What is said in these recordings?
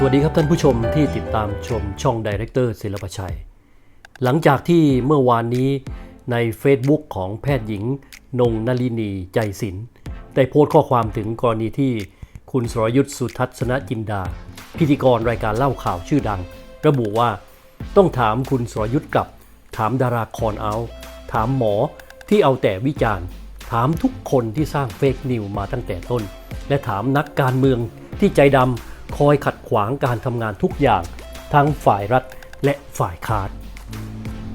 สวัสดีครับท่านผู้ชมที่ติดตามชมช่องดีเรคเตอร์ศิลปชัย หลังจากที่เมื่อวานนี้ใน Facebook ของแพทย์หญิง นงนลินีใจศิลป์ได้โพสต์ข้อความถึงกรณีที่คุณสรยุทธ์สุทัศนจินดา พิธีกรรายการเล่าข่าวชื่อดัง ระบุว่า ต้องถามคุณสรยุทธ์กลับ ถามดาราคอนเอา ถามหมอที่เอาแต่วิจารณ์ ถามทุกคนที่สร้างเฟกนิวมาตั้งแต่ต้น และถามนักการเมืองที่ใจดำ คอยขัดขวางการทำงานทุกอย่าง ทั้งฝ่ายรัฐและฝ่ายค้าน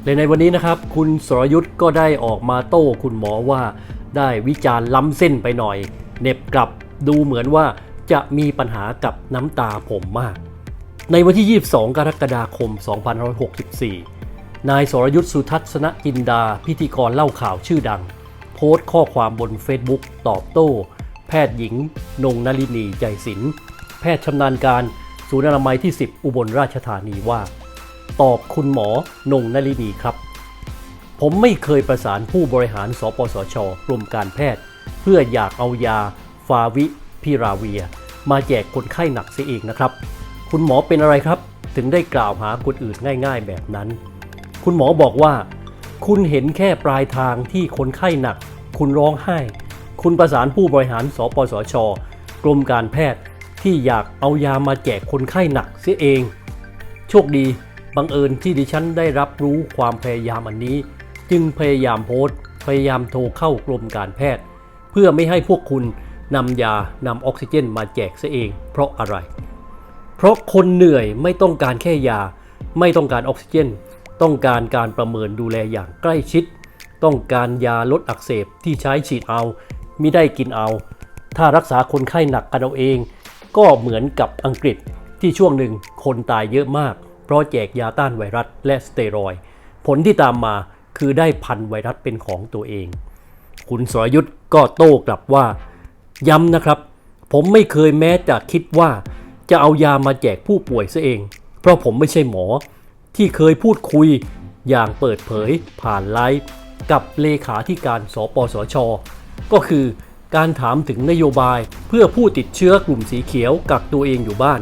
และในวันนี้นะครับ คุณสรยุทธ์ก็ได้ออกมาโต้คุณหมอว่า ได้วิจารณ์ล้ำเส้นไปหน่อยเน็บกลับดูเหมือนว่าจะมีปัญหากับน้ำตาผมมาก ในวันที่ 22 กรกฎาคม 2564 นายสรยุทธ์สุทัศนจินดา พิธีกรเล่าข่าวชื่อดัง โพสต์ข้อความบน Facebook ตอบโต้ แพทย์หญิง นงนลินีใจศิลป์ แพทย์ชำนาญการ ศูนย์อนามัยที่ 10 อุบลราชธานีว่า ตอบคุณหมอนงนลินีครับ ผมไม่เคยประสานผู้บริหาร สปสชกรมการแพทย์ เพื่ออยากเอายา ฟาวิพิราเวีย มาแจกคนไข้หนักเสียเองนะครับ คุณหมอเป็นอะไรครับ ถึงได้กล่าวหาคนอื่นง่าย ๆ แบบนั้น คุณหมอบอกว่า คุณเห็นแค่ปลายทางที่คนไข้หนัก คุณร้องไห้ คุณประสานผู้บริหาร สปสชกรมการแพทย์ ที่อยากเอายามาแจกคนไข้หนักเสียเอง โชคดีบังเอิญที่ดิฉันได้รับรู้ความพยายามอันนี้ จึงพยายามโพสต์ พยายามโทรเข้ากรมการแพทย์ เพื่อไม่ให้พวกคุณนำยานำออกซิเจนมาแจกเสียเอง เพราะอะไร เพราะคนเหนื่อยไม่ต้องการแค่ยา ไม่ต้องการออกซิเจน ต้องการการประเมินดูแลอย่างใกล้ชิด ต้องการยาลดอักเสบที่ใช้ฉีดเอามิได้กินเอา ถ้ารักษาคนไข้หนักกันเอาเอง ก็เหมือนกับอังกฤษที่ช่วงหนึ่งคนตายเยอะมาก เพราะแจกยาต้านไวรัสและสเตียรอย์ผลที่ตามมาคือได้พันไวรัสเป็นของตัวเอง คุณสรยุทธ์ก็โต้กลับว่า ย้ำนะครับ ผมไม่เคยแม้จะคิดว่า จะเอายามาแจกผู้ป่วยซะเอง เพราะผมไม่ใช่หมอ ที่เคยพูดคุยอย่างเปิดเผยผ่านไลฟ์กับเลขาธิการสปสช ก็คือ การถามถึงนโยบายเพื่อผู้ติดเชื้อกลุ่มสีเขียวกักตัวเองอยู่บ้าน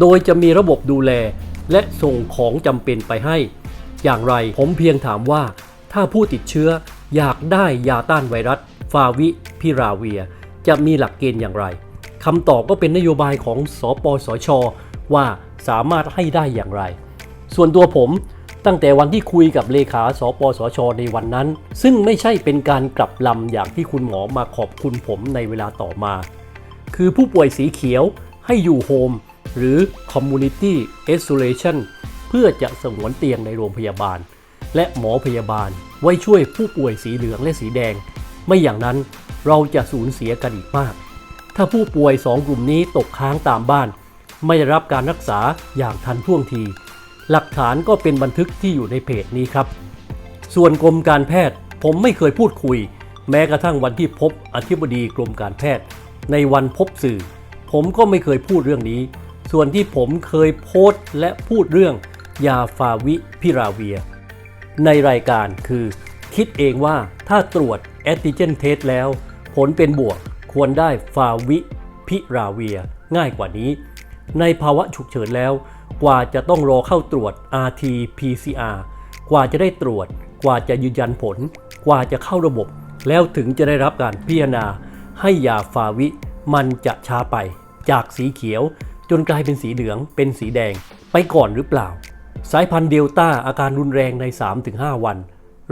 โดยจะมีระบบดูแลและส่งของจำเป็นไปให้ อย่างไรผมเพียงถามว่า ถ้าผู้ติดเชื้ออยากได้ยาต้านไวรัส ฟาวิพิราเวีย จะมีหลักเกณฑ์อย่างไรคำตอบก็เป็นนโยบายของสปสชว่าสามารถให้ได้อย่างไร ส่วนตัวผม ตั้งแต่วันที่คุยกับเลขาสปสช ในวันนั้น ซึ่งไม่ใช่เป็นการกลับลำอย่างที่คุณหมอมาขอบคุณผมในเวลาต่อมา คือผู้ป่วยสีเขียวให้อยู่โฮมหรือ Community Isolation เพื่อจะสงวนเตียงในโรงพยาบาล และหมอพยาบาล ไว้ช่วยผู้ป่วยสีเหลืองและสีแดง ไม่อย่างนั้นเราจะสูญเสียกันอีกมาก ถ้าผู้ป่วยสองกลุ่มนี้ตกค้างตามบ้าน ไม่ได้รับการรักษาอย่างทันท่วงที หลักฐานก็เป็นบันทึกที่อยู่ในเพจนี้ครับ ส่วนกรมการแพทย์ผมไม่เคยพูดคุย แม้กระทั่งวันที่พบอธิบดีกรมการแพทย์ ในวันพบสื่อ ผมก็ไม่เคยพูดเรื่องนี้ ส่วนที่ผมเคยโพสต์และพูดเรื่องยาฟาวิพิราเวีย ในรายการคือ คิดเองว่าถ้าตรวจแอนติเจนเทสแล้ว ผลเป็นบวกควรได้ฟาวิพิราเวีย ง่ายกว่านี้ ในภาวะฉุกเฉินแล้ว กว่าจะต้องรอเข้าตรวจ RT-PCR กว่าจะได้ตรวจ กว่าจะยืนยันผล กว่าจะเข้าระบบ แล้วถึงจะได้รับการพิจารณา ให้ยาฟาวิ มันจะช้าไป จากสีเขียว จนกลายเป็นสีเหลืองเป็นสีแดง ไปก่อนหรือเปล่า สายพันธุ์เดลต้าอาการรุนแรงใน 3-5 วัน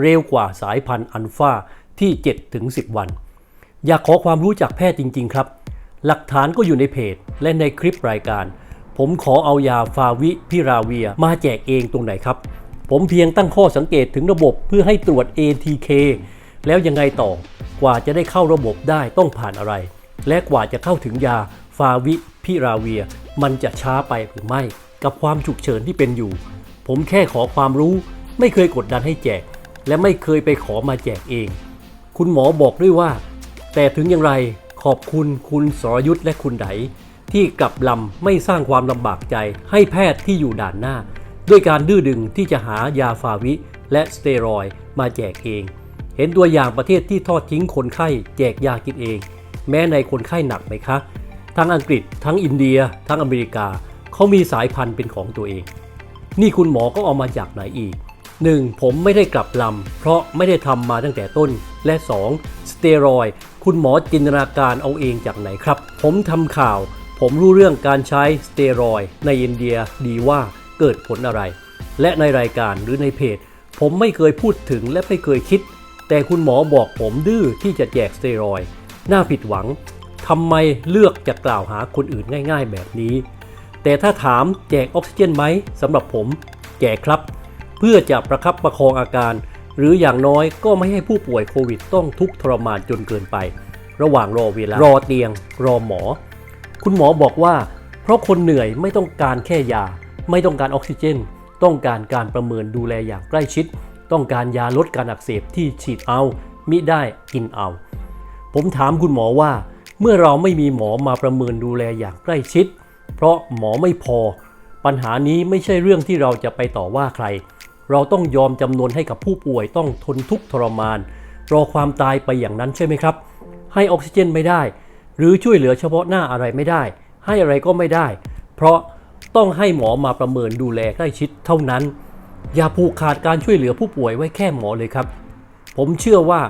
เร็วกว่าสายพันธุ์อัลฟาที่ 7-10 วัน อยากขอความรู้จากแพทย์จริง ๆ ครับ หลักฐานก็อยู่ในเพจและในคลิปรายการ ผมขอเอายาฟาวิพิราเวียมาแจกเองตรงไหนครับ ผมเพียงตั้งข้อสังเกตถึงระบบเพื่อให้ตรวจ ATK แล้วยังไงต่อกว่าจะได้เข้าระบบได้ต้องผ่านอะไร และกว่าจะเข้าถึงยาฟาวิพิราเวีย มันจะช้าไปหรือไม่ กับความฉุกเฉินที่เป็นอยู่ ผมแค่ขอความรู้ไม่เคยกดดันให้แจก และไม่เคยไปขอมาแจกเอง คุณหมอบอกด้วยว่า แต่ถึงอย่างไรขอบคุณคุณสรยุทธ์และคุณได ที่กลับลำไม่สร้างความลำบากใจให้แพทย์ที่อยู่ด่านหน้า ด้วยการดื้อดึงที่จะหายาฟาวิและสเตียรอยมาแจกเอง เห็นตัวอย่างประเทศที่ทอดทิ้งคนไข้แจกยากินเอง แม้ในคนไข้หนักไหมคะ ทั้งอังกฤษ ทั้งอินเดีย ทั้งอเมริกาเขามีสายพันธุ์เป็นของตัวเอง นี่คุณหมอก็เอามาจากไหนอีก 1. ผมไม่ได้กลับลำ เพราะไม่ได้ทำมาตั้งแต่ต้น และ 2. สเตียรอย คุณหมอจินตนาการเอาเองจากไหนครับ ผมทำข่าว ผมรู้เรื่องการใช้สเตียรอยในอินเดียดีว่าเกิดผลอะไร และในรายการหรือในเพจ ผมไม่เคยพูดถึงและไม่เคยคิด แต่คุณหมอบอกผมดื้อที่จะแจกสเตียรอยน่าผิดหวังทำไมเลือกจะกล่าวหาคนอื่นง่าย ๆ แบบนี้ แต่ถ้าถามแจกออกซิเจนไหมสำหรับผมแจกครับ เพื่อจะประคับประคองอาการ หรืออย่างน้อยก็ไม่ให้ผู้ป่วยโควิดต้องทุกข์ทรมานจนเกินไป ระหว่างรอเวลารอเตียง รอหมอ คุณหมอบอกว่า เพราะคนเหนื่อยไม่ต้องการแค่ยา ไม่ต้องการออกซิเจน ต้องการการประเมินดูแลอย่างใกล้ชิด ต้องการยาลดการอักเสบที่ฉีดเอามิได้กินเอา ผมถามคุณหมอว่า เมื่อเราไม่มีหมอมาประเมินดูแลอย่างใกล้ชิด เพราะหมอไม่พอ ปัญหานี้ไม่ใช่เรื่องที่เราจะไปต่อว่าใคร เราต้องยอมจำนวนให้กับผู้ป่วยต้องทนทุกข์ทรมาน รอความตายไปอย่างนั้นใช่ไหมครับ ให้ออกซิเจนไม่ได้ หรือช่วยเหลือเฉพาะหน้าอะไรไม่ได้ ให้อะไรก็ไม่ได้ เพราะต้องให้หมอมาประเมินดูแลใกล้ชิดเท่านั้น อย่าผูกขาดการช่วยเหลือผู้ป่วยไว้แค่หมอเลยครับ ผมเชื่อว่า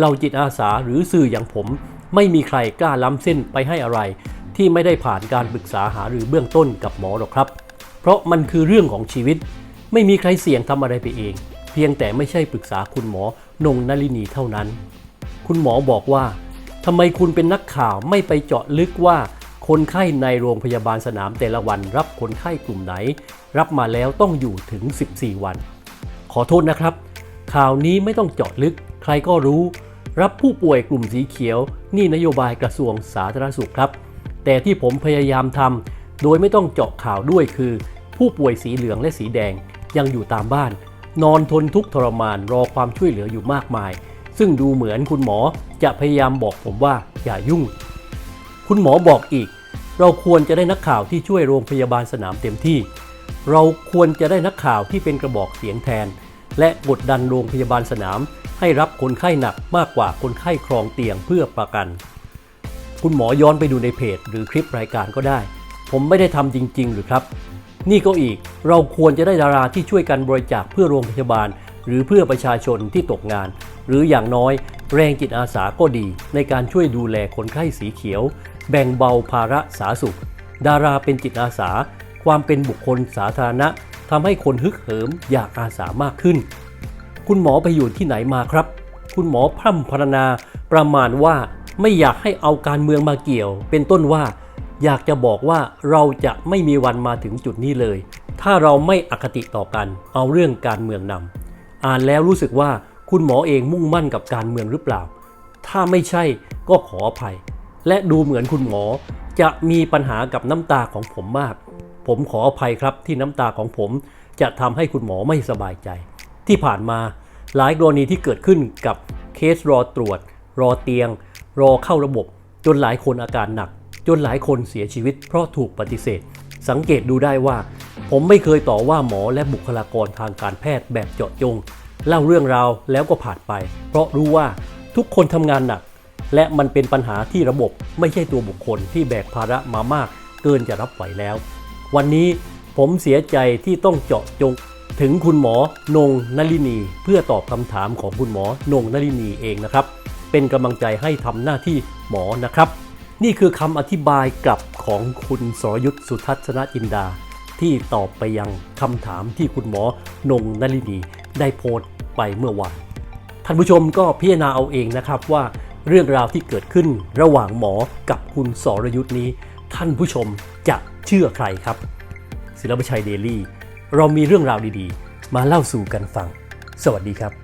เราจิตอาสาหรือสื่ออย่างผม ไม่มีใครกล้าล้ำเส้นไปให้อะไร ที่ไม่ได้ผ่านการปรึกษาหารือเบื้องต้นกับหมอหรอกครับ เพราะมันคือเรื่องของชีวิต ไม่มีใครเสี่ยงทำอะไรไปเอง เพียงแต่ไม่ใช่ปรึกษาคุณหมอนงนลินีเท่านั้น คุณหมอบอกว่า ทำไมคุณเป็นนักข่าวไม่ไปเจาะลึกว่า คนไข้ในโรงพยาบาลสนามแต่ละวัน รับคนไข้กลุ่มไหน รับมาแล้วต้องอยู่ถึง 14 วัน ขอโทษนะครับ ข่าวนี้ไม่ต้องเจาะลึก ใครก็รู้ รับผู้ป่วยกลุ่มสีเขียว นี่นโยบายกระทรวงสาธารณสุขครับ แต่ที่ผมพยายามทำโดยไม่ต้องเจาะข่าวด้วยคือ ผู้ป่วยสีเหลืองและสีแดงยังอยู่ตามบ้าน นอนทนทุกข์ทรมานรอความช่วยเหลืออยู่มากมาย ซึ่งดูเหมือนคุณหมอจะพยายามบอกผมว่าอย่ายุ่ง คุณหมอบอกอีก เราควรจะได้นักข่าวที่ช่วยโรงพยาบาลสนามเต็มที่ เราควรจะได้นักข่าวที่เป็นกระบอกเสียงแทน และกดดันโรงพยาบาลสนาม ให้รับคนไข้หนักมากกว่าคนไข้ครองเตียงเพื่อประกัน คุณหมอย้อนไปดูในเพจ หรือคลิปรายการก็ได้ ผมไม่ได้ทำจริง ๆ หรือครับ นี่ก็อีกเราควรจะได้ดาราที่ช่วยกันบริจาคเพื่อโรงพยาบาล หรือเพื่อประชาชนที่ตกงาน หรืออย่างน้อยแรงจิตอาสาก็ดีในการช่วยดูแลคนไข้สีเขียว แบ่งเบาภาระสาสุข ดาราเป็นจิตอาสา ความเป็นบุคคลสาธารณะทำให้คนฮึกเหิมอยากอาสามากขึ้น คุณหมอไปอยู่ที่ไหนมาครับ คุณหมอพร่ำพรรณนาประมาณว่าไม่อยากให้เอาการเมืองมาเกี่ยว เป็นต้นว่า อยากจะบอกว่าเราจะไม่มีวันมาถึงจุดนี้เลย ถ้าเราไม่อคติต่อกัน เอาเรื่องการเมืองนำอ่านแล้วรู้สึกว่า คุณหมอเองมุ่งมั่นกับการเมืองหรือเปล่า ถ้าไม่ใช่ก็ขออภัย และดูเหมือนคุณหมอจะมีปัญหากับน้ำตาของผมมาก ผมขออภัยครับที่น้ำตาของผมจะทำให้คุณหมอไม่สบายใจ ที่ผ่านมาหลายกรณีที่เกิดขึ้นกับเคสรอตรวจ รอเตียง รอเข้าระบบ จนหลายคนอาการหนัก จนหลายคนเสียชีวิตเพราะถูกปฏิเสธ สังเกตดูได้ว่า ผมไม่เคยต่อว่าหมอและบุคลากรทางการแพทย์แบบเจาะจง เล่าเรื่องราวแล้วก็ผ่านไป เพราะรู้ว่าทุกคนทำงานหนัก และมันเป็นปัญหาที่ระบบไม่ใช่ตัวบุคคลที่แบกภาระมามาก เกินจะรับไหวแล้ว วันนี้ผมเสียใจที่ต้องเจาะจง ถึงคุณหมอนงนลินี เพื่อตอบคำถามของคุณหมอนงนลินีเองนะครับ เป็นกำลังใจให้ทำหน้าที่หมอนะครับ นี่คือคำอธิบายกลับของคุณสรยุทธสุทัศนจินดาที่ตอบไปยังคำถามที่คุณหมอนงนลินีได้โพสต์ ไปเมื่อวานท่านผู้ชมก็พิจารณาเอาเองนะครับว่าเรื่องราวที่เกิดขึ้นระหว่างหมอกับคุณสรยุทธ์นี้ ท่านผู้ชมจะเชื่อใครครับ ศิลปชัยเดลี่ เรามีเรื่องราวดีๆ มาเล่าสู่กันฟัง สวัสดีครับ